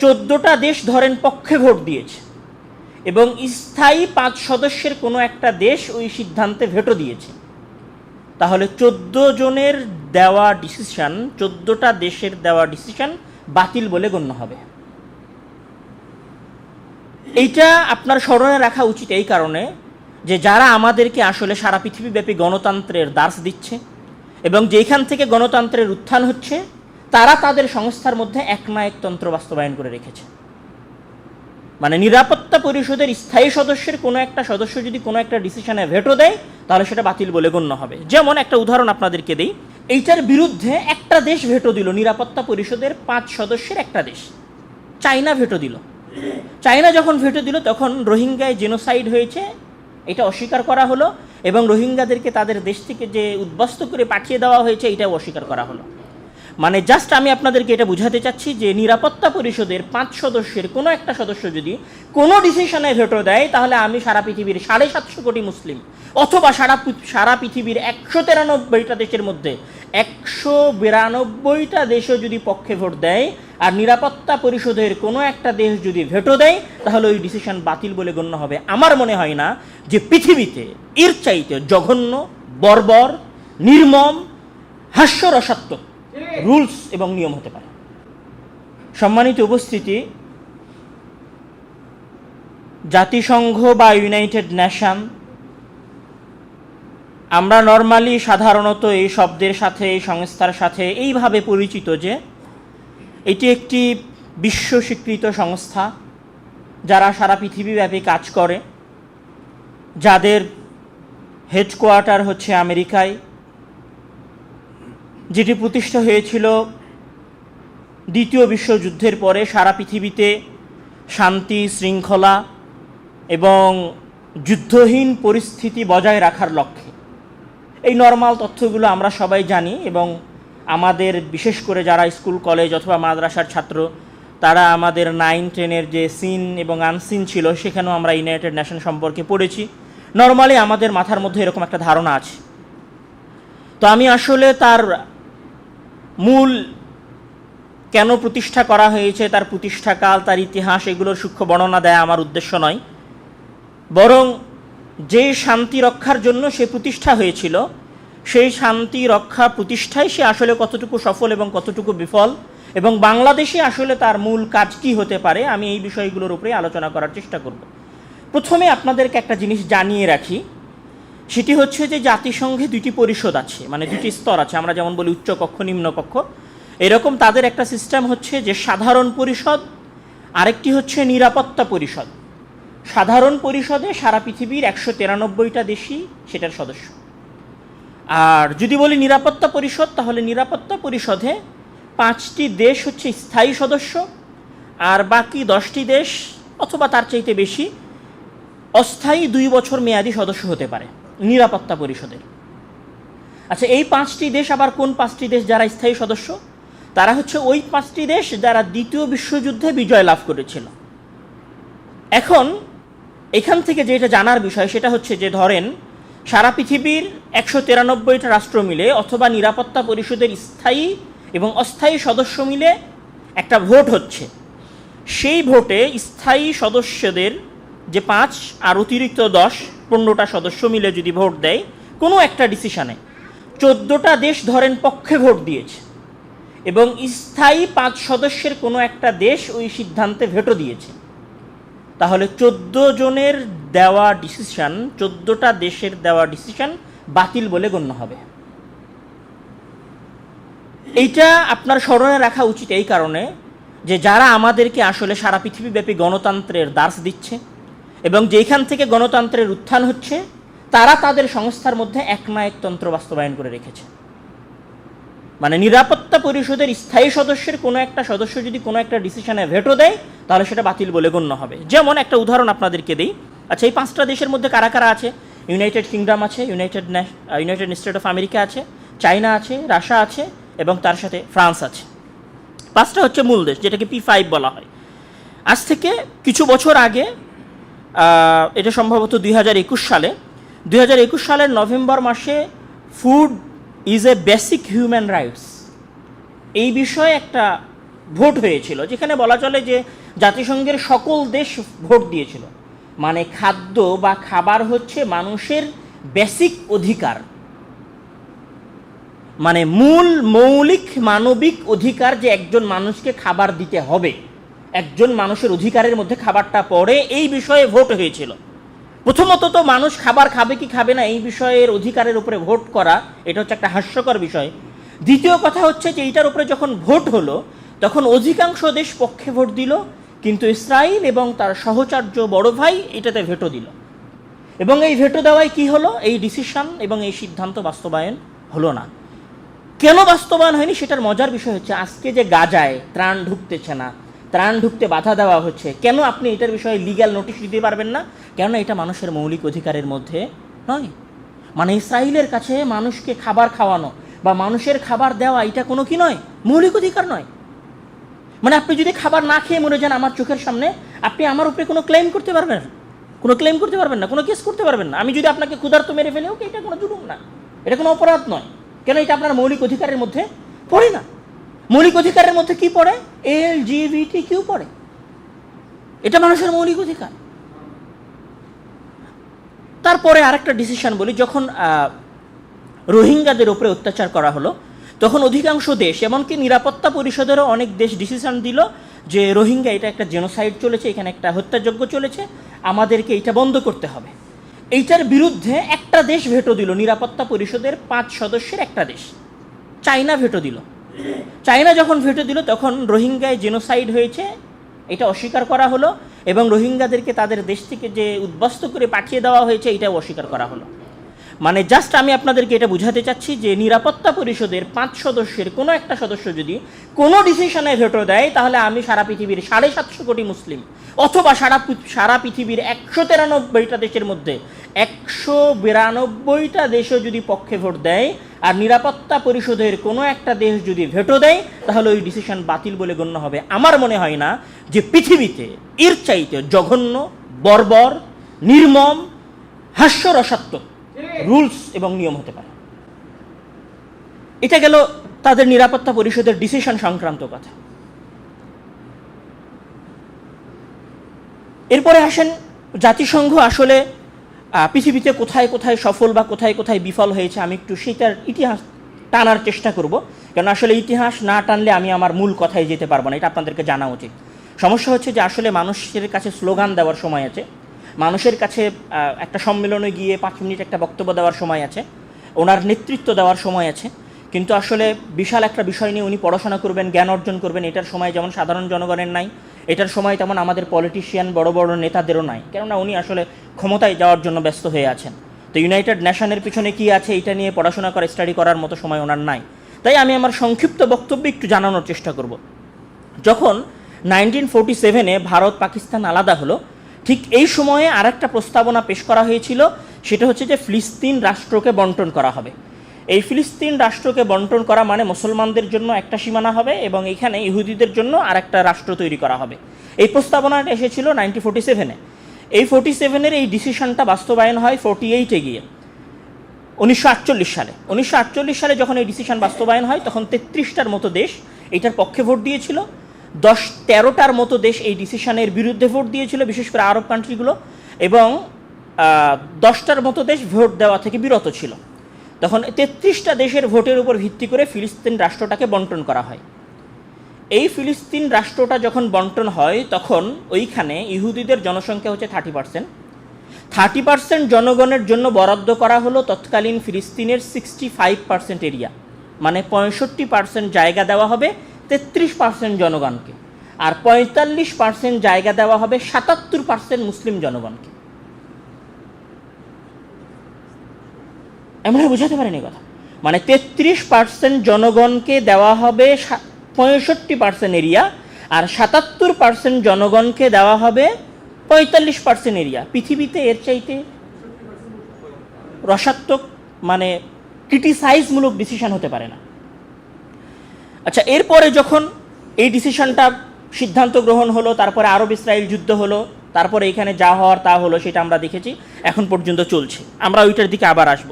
চোদ্দোটা দেশ ধরেন পক্ষে ভোট দিয়েছে এবং স্থায়ী পাঁচ সদস্যের কোনো একটা দেশ ওই সিদ্ধান্তে ভেটো দিয়েছে। তাহলে চোদ্দ জনের দেওয়া ডিসিশন, চোদ্দোটা দেশের দেওয়া ডিসিশন বাতিল বলে গণ্য হবে। এইটা আপনার স্মরণে রাখা উচিত এই কারণে যে যারা আমাদেরকে আসলে সারা পৃথিবীব্যাপী গণতন্ত্রের দাস দিচ্ছে এবং যেখান থেকে গণতন্ত্রের উত্থান হচ্ছে তারা তাদের সংস্থার মধ্যে একনায়কতন্ত্র বাস্তবায়ন করে রেখেছে। মানে নিরাপত্তা পরিষদের স্থায়ী সদস্যের কোনো একটা সদস্য যদি কোনো একটা ডিসিশনে ভেটো দেয়, তাহলে সেটা বাতিল বলে গণ্য হবে। যেমন একটা উদাহরণ আপনাদেরকে দিই। এইটার বিরুদ্ধে একটা দেশ ভেটো দিল, নিরাপত্তা পরিষদের পাঁচ সদস্যের একটা দেশ। চায়না ভেটো দিল। চায়না যখন ভেটো দিল, তখন রোহিঙ্গায় জেনোসাইড হয়েছে, এটা অস্বীকার করা হলো, এবং রোহিঙ্গাদেরকে তাদের দেশ থেকে যে উদ্বস্ত করে পাঠিয়ে দেওয়া হয়েছে, এটাও অস্বীকার করা হলো। মানে জাস্ট আমি আপনাদেরকে এটা বুঝাতে চাচ্ছি যে নিরাপত্তা পরিষদের পাঁচ সদস্যের কোনো একটা সদস্য যদি কোনো ডিসিশনে ভেটো দেয়, তাহলে আমি সারা পৃথিবীর সাড়ে সাতশো কোটি মুসলিম অথবা সারা সারা পৃথিবীর একশো তিরানব্বইটা দেশের মধ্যে একশো বিরানব্বইটা দেশও যদি পক্ষে ভোট দেয় আর নিরাপত্তা পরিষদের কোনো একটা দেশ যদি ভেটো দেয়, তাহলে ওই ডিসিশন বাতিল বলে গণ্য হবে। আমার মনে হয় না যে পৃথিবীতে এর চাইতে জঘন্য, বর্বর, নির্মম, হাস্যরসাত্মক রুলস এবং নিয়ম হতে পারে। সম্মানিত উপস্থিতি, জাতিসংঘ বা ইউনাইটেড নেশন, আমরা নর্মালি সাধারণত এই শব্দের সাথে, এই সংস্থার সাথে এইভাবে পরিচিত যে এটি একটি বিশ্ব স্বীকৃত সংস্থা যারা সারা পৃথিবীব্যাপী কাজ করে, যাদের হেডকোয়ার্টার হচ্ছে আমেরিকায় যেটি প্রতিষ্ঠা হয়েছিল দ্বিতীয় বিশ্বযুদ্ধের পরে সারা পৃথিবীতে শান্তি, শৃঙ্খলা এবং যুদ্ধহীন পরিস্থিতি বজায় রাখার লক্ষ্যে। এই নর্মাল তথ্যগুলো আমরা সবাই জানি এবং আমাদের, বিশেষ করে যারা স্কুল, কলেজ অথবা মাদ্রাসার ছাত্র, তারা আমাদের নাইন টেনের যে সিন এবং আনসিন ছিল, সেখানেও আমরা ইউনাইটেড নেশন সম্পর্কে পড়েছি। নর্মালি আমাদের মাথার মধ্যে এরকম একটা ধারণা আছে। তো আমি আসলে তার মূল কেন প্রতিষ্ঠা করা হয়েছে, তার প্রতিষ্ঠাকাল, তার ইতিহাস, এগুলোর সূক্ষ্ম বর্ণনা দেয়া আমার উদ্দেশ্য নয়। বরং যে শান্তি রক্ষার জন্য সে প্রতিষ্ঠা হয়েছিল, সেই শান্তি রক্ষা প্রতিষ্ঠায় সে আসলে কতটুকু সফল এবং কতটুকু বিফল, এবং বাংলাদেশে আসলে তার মূল কাজ কী হতে পারে, আমি এই বিষয়গুলোর উপরে আলোচনা করার চেষ্টা করব। প্রথমে আপনাদেরকে একটা জিনিস জানিয়ে রাখি। সেটি হচ্ছে যে জাতিসংঘে দুটি পরিষদ আছে মানে দুটি স্তর আছে। আমরা যেমন বলি উচ্চ কক্ষ, নিম্ন কক্ষ। এরকম তাদের একটা সিস্টেম হচ্ছে যে সাধারণ পরিষদ, আরেকটি হচ্ছে নিরাপত্তা পরিষদ। সাধারণ পরিষদে সারা পৃথিবীর একশো তিরানব্বইটা দেশই সেটার সদস্য। আর যদি বলি নিরাপত্তা পরিষদ, তাহলে নিরাপত্তা পরিষদে পাঁচটি দেশ হচ্ছে স্থায়ী সদস্য, আর বাকি দশটি দেশ, অথবা তার চাইতে বেশি, অস্থায়ী দুই বছর মেয়াদি সদস্য হতে পারে। নিরাপত্তা পরিষদের। আচ্ছা এই পাঁচটি দেশ আবার কোন পাঁচটি দেশ যারা স্থায়ী সদস্য? তারা হচ্ছে ওই পাঁচটি দেশ যারা দ্বিতীয় বিশ্বযুদ্ধে বিজয় লাভ করেছিল। এখন এখান থেকে যেটা জানার বিষয়, সেটা হচ্ছে যে ধরেন, সারা পৃথিবীর একশো তিরানব্বইটা রাষ্ট্র মিলে অথবা নিরাপত্তা পরিষদের স্থায়ী এবং অস্থায়ী সদস্য মিলে একটা ভোট হচ্ছে। সেই ভোটে স্থায়ী সদস্যদের যে পাঁচ আর অতিরিক্ত দশ পনেরোটা সদস্য মিলে যদি ভোট দেয়, কোনো একটা ডিসিশনে চোদ্দোটা দেশ ধরেন পক্ষে ভোট দিয়েছে এবং স্থায়ী পাঁচ সদস্যের কোনো একটা দেশ ওই সিদ্ধান্তে ভেটো দিয়েছে। তাহলে চোদ্দ জনের দেওয়া ডিসিশন চোদ্দোটা দেশের দেওয়া ডিসিশন বাতিল বলে গণ্য হবে। এইটা আপনার স্মরণে রাখা উচিত এই কারণে যে যারা আমাদেরকে আসলে সারা পৃথিবীব্যাপী গণতন্ত্রের দার্স দিচ্ছে এবং যেখান থেকে গণতন্ত্রের উত্থান হচ্ছে, তারা তাদের সংস্থার মধ্যে একনায়কতন্ত্র বাস্তবায়ন করে রেখেছে। মানে নিরাপত্তা পরিষদের স্থায়ী সদস্যের কোনো একটা সদস্য যদি কোনো একটা ডিসিশনে ভেটো দেয়, তাহলে সেটা বাতিল বলে গণ্য হবে। যেমন একটা উদাহরণ আপনাদেরকে দিই। আচ্ছা এই পাঁচটা দেশের মধ্যে কারা কারা আছে? ইউনাইটেড কিংডম আছে, United United State of America আছে চায়না আছে, রাশিয়া আছে, এবং তার সাথে ফ্রান্স আছে। পাঁচটা হচ্ছে মূল দেশ, যেটাকে পি ফাইভ বলা হয়। আজ থেকে কিছু বছর আগে এটা সম্ভবত দুই হাজার একুশ সালে। দুই হাজার একুশ সালের নভেম্বর মাসে food is a basic human rights. এই বিষয়ে একটা ভোট হয়েছিল, যেখানে বলা চলে যে জাতিসংঘের সকল দেশ ভোট দিয়েছিল। মানে খাদ্য বা খাবার হচ্ছে মানুষের বেসিক অধিকার। মানে মূল মৌলিক মানবিক অধিকার যে একজন মানুষকে খাবার দিতে হবে। একজন মানুষের অধিকারের মধ্যে খাবারটা পড়ে, এই বিষয়ে ভোট হয়েছিল। প্রথমত তো মানুষ খাবার খাবে কি খাবে না, এই বিষয়ের অধিকারের উপরে ভোট করা, এটা হচ্ছে একটা হাস্যকর বিষয়। দ্বিতীয় কথা হচ্ছে যে এইটার উপরে যখন ভোট হলো, তখন অধিকাংশ দেশ পক্ষে ভোট দিল, কিন্তু ইসরায়েল এবং তার সহচার্য বড় ভাই এটাতে ভেটো দিল। এবং এই ভেটো দেওয়ায় কি হলো? এই ডিসিশন এবং এই সিদ্ধান্ত বাস্তবায়ন হলো না। কেন বাস্তবায়ন হয়নি? সেটার মজার বিষয় হচ্ছে আজকে যে গাজায় ত্রাণ ঢুকতেছে না ত্রাণ ঢুকতে বাধা দেওয়া হচ্ছে। কেন আপনি এটার বিষয়ে লিগ্যাল নোটিশ দিতে পারবেন না? কেননা এটা মানুষের মৌলিক অধিকারের মধ্যে নয়? মানে ইসরায়েলের কাছে মানুষকে খাবার খাওয়ানো বা মানুষের খাবার দেওয়া, এটা কোনো কি নয়? মৌলিক অধিকার নয়। মানে আপনি যদি খাবার না খেয়ে মরে যান আমার চোখের সামনে, আপনি আমার উপরে কোনো ক্লেম করতে পারবেন? কোনো ক্লেম করতে পারবেন না? কোনো কেস করতে পারবেন না? আমি যদি আপনাকে ক্ষুধার্ত মেরে ফেলে ওকে এটা কোনো জুলুম না? এটা কোনো অপরাধ নয়। কেন এটা আপনার মৌলিক অধিকারের মধ্যে পড়ে না? মৌলিক অধিকারের মধ্যে কি পড়ে? এল জিবিটি কিউ পড়ে। এটা মানুষের মৌলিক অধিকার। তারপরে আরেকটা ডিসিশন বলি, যখন রোহিঙ্গাদের উপরে অত্যাচার করা হলো, তখন অধিকাংশ দেশ, এমনকি নিরাপত্তা পরিষদেরও অনেক দেশ ডিসিশন দিল যে, রোহিঙ্গা এটা একটা জেনোসাইড চলেছে, এখানে একটা হত্যাযজ্ঞ চলেছে, আমাদেরকে এটা বন্ধ করতে হবে। এইটার বিরুদ্ধে একটা দেশ ভেটো দিল, নিরাপত্তা পরিষদের পাঁচ সদস্যের একটা দেশ। চায়না ভেটো দিল। চায়না যখন ভেটো দিল, তখন রোহিঙ্গায় জেনোসাইড হয়েছে। এটা অস্বীকার করা হলো এবং রোহিঙ্গাদেরকে তাদের দেশ থেকে যে উদ্বাস্ত করে পাঠিয়ে দেওয়া হয়েছে, এটাও অস্বীকার করা হলো। মানে জাস্ট আমি আপনাদেরকে এটা বুঝাতে চাচ্ছি যে নিরাপত্তা পরিষদের পাঁচ সদস্যের কোনো একটা সদস্য যদি কোনো ডিসিশনে ভেটো দেয়, তাহলে আমি সারা পৃথিবীর সাড়ে সাতশো কোটি মুসলিম অথবা সারা সারা পৃথিবীর একশো তিরানব্বইটা দেশের মধ্যে একশো বিরানব্বইটা দেশও যদি পক্ষে ভোট দেয় আর নিরাপত্তা পরিষদের কোনো একটা দেশ যদি ভেটো দেয়, তাহলে ওই ডিসিশন বাতিল বলে গণ্য হবে। আমার মনে হয় না যে পৃথিবীতে এর চাইতে জঘন্য, বর্বর, নির্মম, হাস্যরসাত্মক রুলস এবং নিয়ম হতে পারে। এটা গেল তাদের নিরাপত্তা পরিষদের ডিসিশন সংক্রান্ত কথা। এরপরে আসেন, জাতিসংঘ আসলে পৃথিবীতে কোথায় কোথায় সফল বা কোথায় কোথায় বিফল হয়েছে আমি একটু সেটার ইতিহাস টানার চেষ্টা করব। কারণ আসলে ইতিহাস না টানলে আমি আমার মূল কথায় যেতে পারব না, এটা আপনাদেরকে জানা উচিত। সমস্যা হচ্ছে যে আসলে মানুষের কাছে স্লোগান দেওয়ার সময় আছে। মানুষের কাছে একটা সম্মেলনে গিয়ে পাঁচ মিনিট একটা বক্তব্য দেওয়ার সময় আছে, ওনার নেতৃত্ব দেওয়ার সময় আছে, কিন্তু আসলে বিশাল একটা বিষয় নিয়ে উনি পড়াশোনা করবেন, জ্ঞান অর্জন করবেন, এটার সময় যেমন সাধারণ জনগণের নাই, এটার সময় তেমন আমাদের পলিটিশিয়ান বড় বড় নেতাদেরও নাই, কেননা উনি আসলে ক্ষমতায় যাওয়ার জন্য ব্যস্ত হয়ে আছেন। তো ইউনাইটেড নেশনের পিছনে কি আছে এটা নিয়ে পড়াশোনা করা স্টাডি করার মতো সময় ওনার নাই। তাই আমি আমার সংক্ষিপ্ত বক্তব্যে একটু জানানোর চেষ্টা করব। যখন নাইনটিন ফোরটি সেভেনে ভারত পাকিস্তান আলাদা হলো ঠিক এই সময়ে আরেকটা প্রস্তাবনা পেশ করা হয়েছিল, সেটা হচ্ছে যে ফিলিস্তিন রাষ্ট্রকে বন্টন করা হবে। এই ফিলিস্তিন রাষ্ট্রকে বন্টন করা মানে মুসলমানদের জন্য একটা সীমানা হবে এবং এখানে ইহুদিদের জন্য আরেকটা রাষ্ট্র তৈরি করা হবে। এই প্রস্তাবনাটা এসেছিল নাইনটিন ফোর্টি সেভেনে। এই ফোর্টি সেভেনের এই ডিসিশনটা বাস্তবায়ন হয় ফোর্টি এইটে গিয়ে, উনিশশো আটচল্লিশ সালে। উনিশশো আটচল্লিশ সালে যখন এই ডিসিশন বাস্তবায়ন হয়, তখন তেত্রিশটার মতো দেশ এটার পক্ষে ভোট দিয়েছিল। দশ তেরোটার মতো দেশ এই ডিসিশনের বিরুদ্ধে ভোট দিয়েছিল, বিশেষ করে আরব কান্ট্রিগুলো এবং দশটার মতো দেশ ভোট দেওয়া থেকে বিরত ছিল। তখন তেত্রিশটা দেশের ভোটের উপর ভিত্তি করে ফিলিস্তিন রাষ্ট্রটাকে বন্টন করা হয়। এই ফিলিস্তিন রাষ্ট্রটা যখন বন্টন হয়, তখন ওইখানে ইহুদিদের জনসংখ্যা হচ্ছে থার্টি পার্সেন্ট। থার্টি পার্সেন্ট জনগণের জন্য বরাদ্দ করা হলো তৎকালীন ফিলিস্তিনের সিক্সটি ফাইভ পার্সেন্ট এরিয়া। মানে পঁয়ষট্টি পার্সেন্ট জায়গা দেওয়া হবে তেত্রিশ পার্সেন্ট জনগণকে আর পঁয়তাল্লিশ পার্সেন্ট জায়গা দেওয়া হবে সাতাত্তর পার্সেন্ট মুসলিম জনগণকে। এমন বোঝাতে পারেনি কথা। মানে তেত্রিশ পার্সেন্ট জনগণকে দেওয়া হবে পঁয়ষট্টি পার্সেন্ট এরিয়া আর সাতাত্তর পার্সেন্ট জনগণকে দেওয়া হবে পঁয়তাল্লিশ পার্সেন্ট এরিয়া। পৃথিবীতে এর চাইতে রসাত্মক মানে ক্রিটিসাইজমূলক ডিসিশন হতে পারে না। আচ্ছা এরপরে যখন এই ডিসিশনটা সিদ্ধান্ত গ্রহণ হলো, তারপরে আরব ইসরায়েল যুদ্ধ হলো, তারপরে এখানে যা হওয়ার তা হলো, সেটা আমরা দেখেছি, এখন পর্যন্ত চলছে। আমরা ওইটার দিকে আবার আসব।